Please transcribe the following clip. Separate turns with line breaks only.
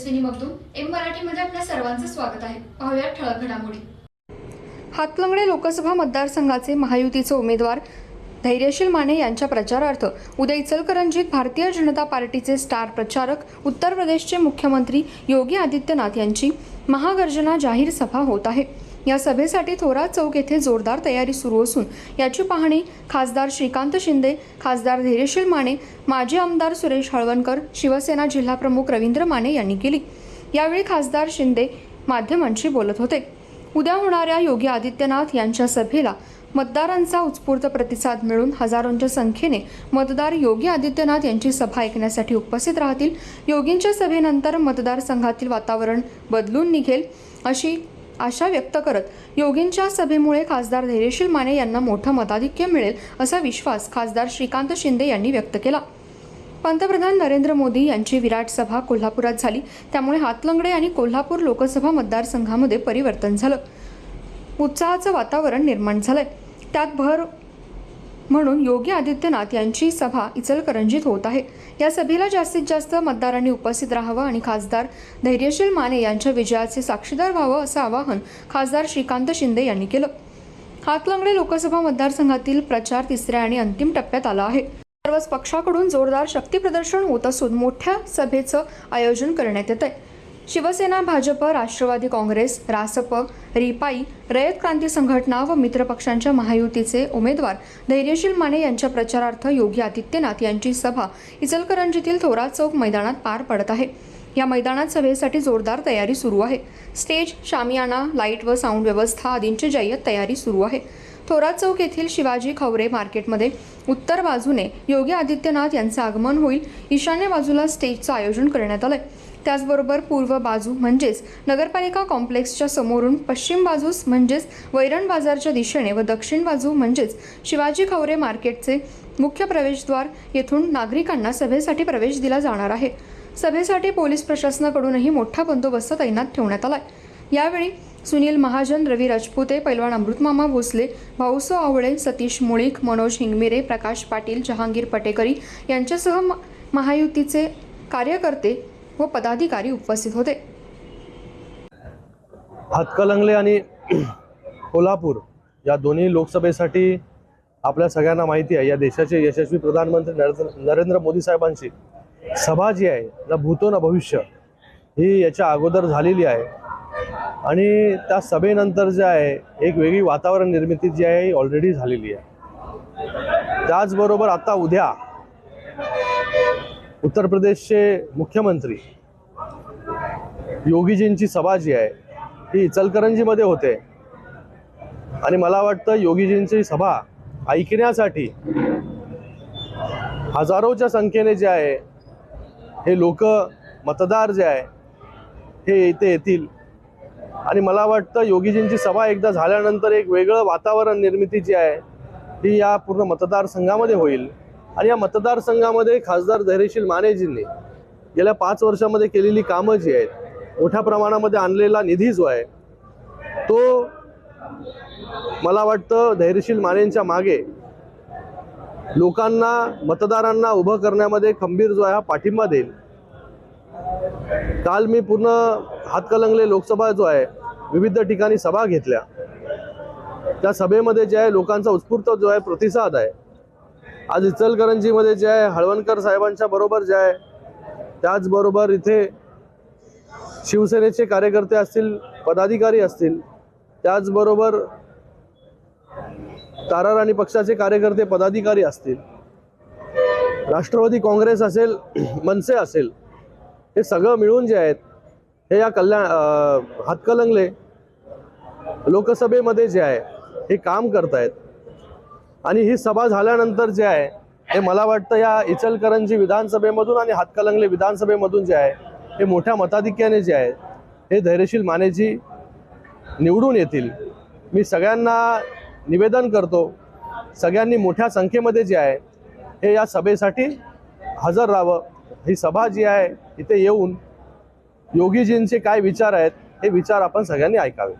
Tejaswini Magdum M मराठीमध्ये आपल्या सर्वांचं स्वागत आहे. पाहूया ठळक घडामोडी.
हातलंगडे लोकसभा मतदारसंघाचे महायुतीचे उमेदवार धैर्यशील माने यांच्या प्रचारार्थ उद्या इचलकरंजीत भारतीय जनता पार्टीचे स्टार प्रचारक उत्तर प्रदेशचे मुख्यमंत्री योगी आदित्यनाथ यांची महागर्जना जाहीर सभा होत आहे. या सभेसाठी थोरात चौक येथे जोरदार तयारी सुरू असून याची पाहणी खासदार श्रीकांत शिंदे खासदार धैर्यशील माने माजी आमदार सुरेश हळवणकर शिवसेना जिल्हाप्रमुख रवींद्र माने यांनी केली. यावेळी खासदार शिंदे माध्यमांशी बोलत होते. उद्या होणाऱ्या योगी आदित्यनाथ यांच्या सभेला मतदारांचा उत्स्फूर्त प्रतिसाद मिळून हजारोंच्या संख्येने मतदार योगी आदित्यनाथ यांची सभा ऐकण्यासाठी उपस्थित राहतील. योगींच्या सभेनंतर मतदारसंघातील वातावरण बदलून निघेल अशी आशा व्यक्त करत योगींच्या सभेमुळे खासदार धैर्यशील माने यांना मोठं मताधिक्य मिळेल असा विश्वास खासदार श्रीकांत शिंदे यांनी व्यक्त केला. पंतप्रधान नरेंद्र मोदी यांची विराट सभा कोल्हापुरात झाली. त्यामुळे हातलंगडे आणि कोल्हापूर लोकसभा मतदारसंघामध्ये परिवर्तन झालं. उत्साहाचं वातावरण निर्माण झालंय. त्यात भर म्हणून योगी आदित्यनाथ यांची सभा इचलकरंजीत होत आहे. या सभेला जास्तीत जास्त मतदारांनी उपस्थित राहावं आणि खासदार धैर्यशील माने यांच्या विजयाचे साक्षीदार व्हावं असं आवाहन खासदार श्रीकांत शिंदे यांनी केलं. हातलंगडे लोकसभा मतदारसंघातील प्रचार तिसऱ्या आणि अंतिम टप्प्यात आला आहे. सर्वच पक्षाकडून जोरदार शक्तीप्रदर्शन होत असून मोठ्या सभेचं आयोजन करण्यात येत आहे शिवसेना भाजप राष्ट्रवादी काँग्रेस रासप रिपाई रयत क्रांती संघटना व मित्रपक्षांच्या महायुतीचे उमेदवार धैर्यशील माने यांच्या प्रचारार्थ योगी आदित्यनाथ यांची सभा इचलकरंजीतील थोरात चौक मैदानात पार पडत आहे. या मैदानात सभेसाठी जोरदार तयारी सुरू आहे. स्टेज शामियाना लाइट व साऊंड व्यवस्था आदींची जय्यत तयारी सुरू आहे. थोरात चौक येथील शिवाजी खवरे मार्केटमध्ये उत्तर बाजूने योगी आदित्यनाथ यांचं आगमन होईल. ईशान्य बाजूला स्टेजचं आयोजन करण्यात आलं आहे त्याचबरोबर पूर्व बाजू म्हणजेच नगरपालिका कॉम्प्लेक्सच्या समोरून पश्चिम बाजूस म्हणजेच वैरण बाजारच्या दिशेने व दक्षिण बाजू म्हणजेच शिवाजी खवरे मार्केटचे मुख्य प्रवेशद्वार येथून नागरिकांना सभेसाठी प्रवेश दिला जाणार आहे. सभेसाठी पोलीस प्रशासनाकडूनही मोठा बंदोबस्त तैनात ठेवण्यात आलाय. यावेळी सुनील महाजन रवी राजपुते पैलवान अमृतमामा भोसले भाऊसो आवळे सतीश मुळीक मनोज हिंगमिरे प्रकाश पाटील जहांगीर पटेकरी यांच्यासह म- महायुतीचे कार्यकर्ते व पदाधिकारी उपस्थित होते.
हातकलंगले आणि कोल्हापूर या दोन्ही लोकसभेसाठी आपल्या सगळ्यांना माहिती आहे या देशाचे यशस्वी प्रधानमंत्री नरेंद्र नरेंद्र मोदी साहेबांची सभा जी आहे ना भूतो ना भविष्य ही याच्या अगोदर झालेली आहे. आणि त्या सभेनंतर जे आहे एक वेगळी वातावरण निर्मिती जी आहे ही ऑलरेडी झालेली आहे. त्याचबरोबर आता उद्या उत्तर प्रदेशचे मुख्यमंत्री योगीजींची सभा जी आहे ही इचलकरंजीमध्ये होते. आणि मला वाटतं योगीजींची सभा ऐकण्यासाठी हजारोच्या संख्येने जे आहे हे लोक मतदार जे आहे हे इथे येतील. आणि मला वाटतं योगीजींची सभा एकदा झाल्यानंतर एक वेगळं वातावरण निर्मिती जी आहे ती या पूर्ण मतदारसंघामध्ये होईल. आणि या मतदारसंघामध्ये खासदार धैर्यशील मानेजींनी गेल्या पाच वर्षामध्ये केलेली कामं जी आहेत मोठ्या प्रमाणामध्ये आणलेला निधी जो आहे तो मला वाटतं धैर्यशील मानेंच्या मागे लोकांना मतदारांना उभं करण्यामध्ये खंबीर जो आहे हा पाठिंबा देईल. काल मी पूर्ण हातकलंगले लोकसभा जो आहे विविध ठिकाणी सभा घेतल्या. त्या सभेमध्ये जे आहे लोकांचा उत्स्फूर्त जो आहे प्रतिसाद आहे. आज इचलकरंजीमध्ये जे आहे हळवणकर साहेबांच्या बरोबर जे आहे त्याचबरोबर इथे शिवसेनेचे कार्यकर्ते असतील पदाधिकारी असतील त्याचबरोबर ताराराणी पक्षाचे कार्यकर्ते पदाधिकारी असतील राष्ट्रवादी काँग्रेस असेल मनसे असेल हे सगळं मिळून जे आहेत हे या कल्याण हातकलंगले लोकसभेमध्ये जे आहे हे काम करतायत. आणि ही सभा झाल्यानंतर जे आहे हे मला वाटतं या इचलकरंजी विधानसभेमधून आणि हातकलंगले विधानसभेमधून जे आहे हे मोठ्या मताधिक्याने जे आहे हे धैर्यशील मानेजी निवडून येतील. मी सगळ्यांना निवेदन करतो सगळ्यांनी मोठ्या संख्येमध्ये जे आहे हे या सभेसाठी हजर राहावं. ही सभा जी आहे इथे येऊन योगीजींचे काय विचार आहेत हे विचार आपण सगळ्यांनी ऐकावे.